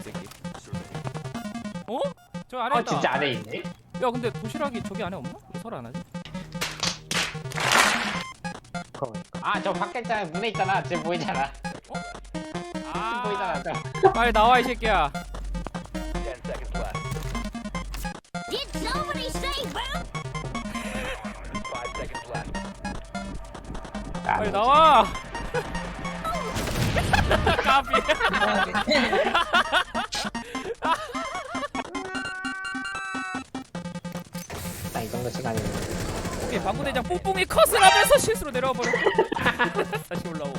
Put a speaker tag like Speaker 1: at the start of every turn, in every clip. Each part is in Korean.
Speaker 1: 새끼. 어? 저 안에
Speaker 2: 어
Speaker 1: 있다.
Speaker 2: 진짜 안에 있네.
Speaker 1: 야 근데 도시락이 저기 안에 없나? 왜 설안 하지?
Speaker 2: 아 저 밖에 있잖아 문에 있잖아 지금 보이잖아. 지금
Speaker 1: 아,
Speaker 2: 보이잖아 저.
Speaker 1: 빨리 나와 이 새끼야.
Speaker 3: Did somebody say boom?
Speaker 1: 빨리 나와. 까비.
Speaker 2: 이 정도 시간이네.
Speaker 1: 오케이 방구 대장 뽕뽕이 컷을 하면서 실수로 내려와 버려. 다시 올라오.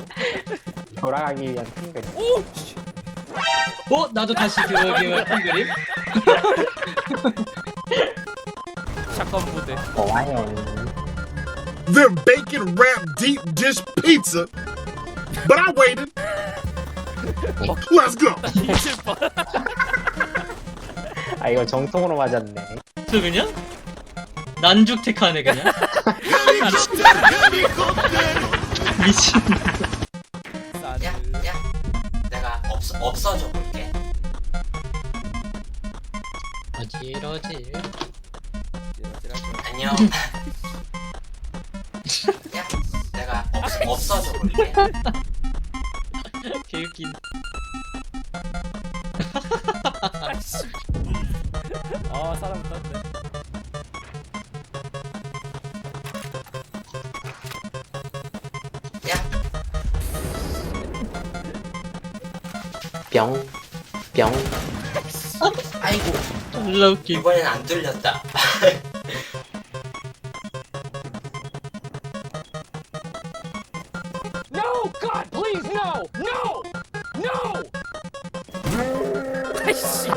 Speaker 2: 돌아가기 위한 핑글.
Speaker 1: 오. 씨.
Speaker 4: 어? 나도 다시 위한 한 그림?
Speaker 1: 샷건 부대.
Speaker 2: 좋아요.
Speaker 5: They're bacon wrapped deep dish pizza. But I waited. Let's go.
Speaker 1: 뻔.
Speaker 2: 아 이거 정통으로 맞았네.
Speaker 4: 저 그냥? 난죽 택하네 그냥 미친.
Speaker 6: 야, 야, 내가 없 없어져 볼게.
Speaker 4: 어지러지
Speaker 6: 안녕. 야, 내가 없 없어져 볼게.
Speaker 4: 개웃긴
Speaker 1: 아씨. 아 사람 떴
Speaker 2: 뿅. 뿅.
Speaker 6: 아이고,
Speaker 4: 졸라 웃긴
Speaker 6: 이번엔 안 들렸다.
Speaker 2: No, God, please, no, no, no.
Speaker 1: 아이씨.